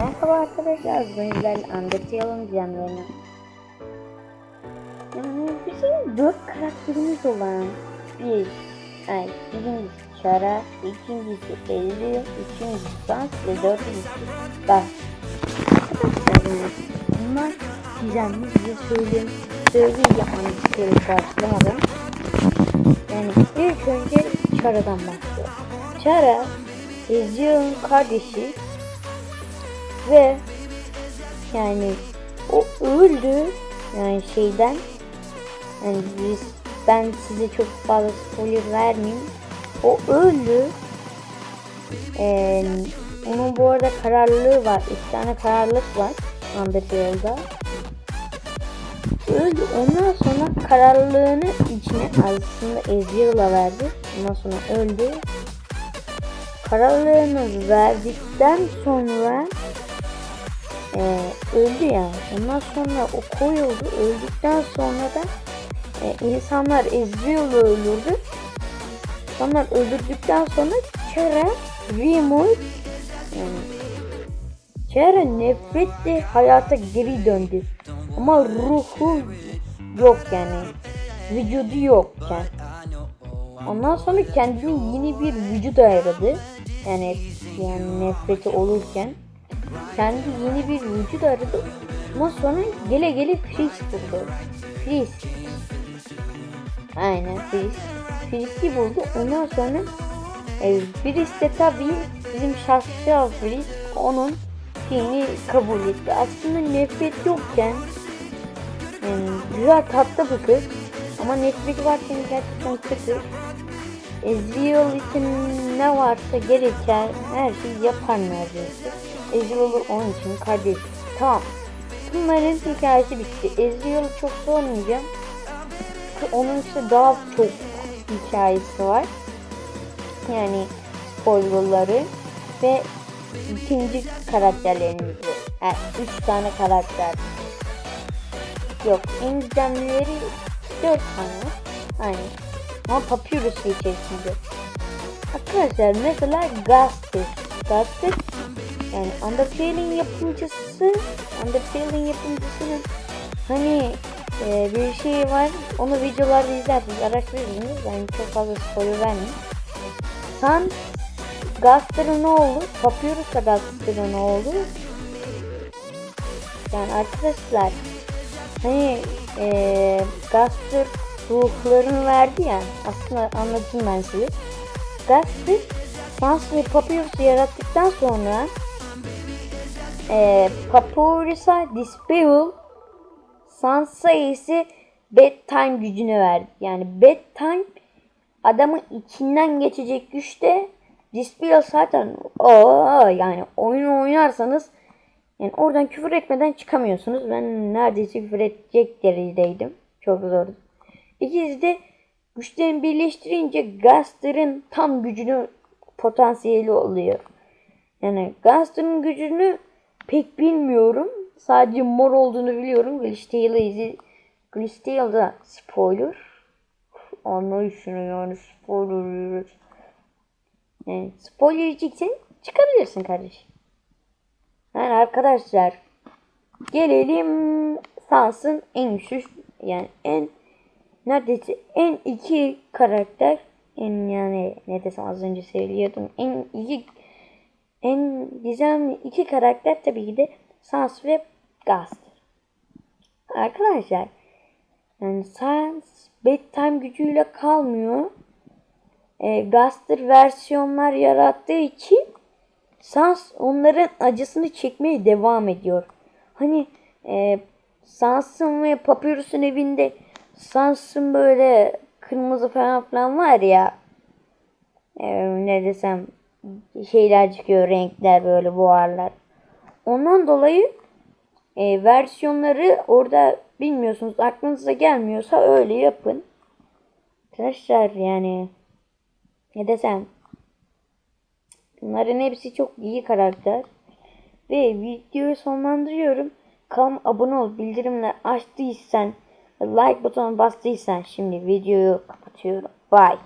Merhaba arkadaşlar, bugün sizlerle Undertale'ın canlarını. Yani bizim dört karakterimiz olan bir, ay, birincisi Chara, ikincisi Ezreal, üçüncüsü Sans ve dördüncüsü Bas. Bunlar gizemli size söyleyeyim, söyleyeceğim Undertale'ı karşılamadan. Yani ilk önce Chara'dan başlıyor. Chara, Ezreal'ın kardeşi ve yani o öldü. Yani şeyden yani ben size çok fazla spoiler vermeyeyim. O öldü. Ee, onun bu arada kararlılığı var. İki tane kararlılık var. Undertale'da. Öldü. Ondan sonra kararlılığını içine aslında Ezreal'a verdi. Ondan sonra öldü. Kararlılığını verdikten sonra e, öldü ya. Ondan sonra o koyuldu. Öldükten sonra da e, insanlar Ezreal'ı öldürdü. Onlar öldürdükten sonra Chara Remote yani Chara nefretle hayata geri döndü. Ama ruhu yok yani. Vücudu yokken. Ondan sonra kendini yeni bir vücut ayırdı. Yani yani nefreti olurken kendi yeni bir vücut aradı. Ama sonra gele gele Freeze buldu. Freeze. Aynen Freeze. Freeze'i buldu. Ondan sonra e, Freeze de tabii bizim şaşkal Freeze onun şeyini kabul etti. Aslında nefret yokken yani güzel tatlı bir kız ama nefret varken gerçekten kötü. Ezreal için ne varsa gereken her şeyi yapar neredeyse. Ezreal onun için kardeş. Tamam. Bunların hikayesi bitti. Ezreal'ı çok sormayacağım. Onun işte daha çok hikayesi var. Yani spoilerları ve ikinci karakterlerimiz var. Yani üç tane karakter. Yok, en dört tane. Aynen. Ama Papyrus içerisinde. Arkadaşlar mesela Gaster. Gaster yani Undertale'in yapımcısı Undertale'in yapımcısının hani e, bir şey var onu videolarda izlersiniz araştırırsınız yani çok fazla spoiler vermeyeyim. San Gaster'ın oldu? Papyrus da Gaster'ın oldu? Yani arkadaşlar hani e, Gaster ruhlarını verdi ya aslında anladım ben size. Gaster Sans ve Papyrus'u yarattıktan sonra e, Papyrus'a Dispel Sans'a ise Bedtime gücünü verdi. Yani Bedtime adamın içinden geçecek güçte Dispel zaten o yani oyun oynarsanız yani oradan küfür etmeden çıkamıyorsunuz. Ben neredeyse küfür edecek derecedeydim. Çok zordu. İkisi de güçlerini birleştirince Gaster'ın tam gücünü potansiyeli oluyor. Yani Gaster'ın gücünü pek bilmiyorum. Sadece mor olduğunu biliyorum. Glistale'ı izi Glistale'da spoiler. Anlayın şunu yani spoiler. Yani spoiler yiyeceksen çıkabilirsin kardeşim. Yani arkadaşlar gelelim Sans'ın en güçlü yani en neredeyse en iki karakter en yani ne desem az önce söylüyordum en iki en gizemli iki karakter tabii ki de Sans ve Gaster. Arkadaşlar yani Sans bedtime gücüyle kalmıyor. E, Gaster versiyonlar yarattığı için Sans onların acısını çekmeye devam ediyor. Hani e, Sans'ın ve Papyrus'un evinde Sans'ın böyle kırmızı falan filan var ya e, ne desem şeyler çıkıyor renkler böyle buharlar. Ondan dolayı e, versiyonları orada bilmiyorsunuz aklınıza gelmiyorsa öyle yapın. Arkadaşlar yani ne desem bunların hepsi çok iyi karakter. Ve videoyu sonlandırıyorum. Kanalıma abone ol, bildirimler açtıysan, like butonuna bastıysan şimdi videoyu kapatıyorum. Bye.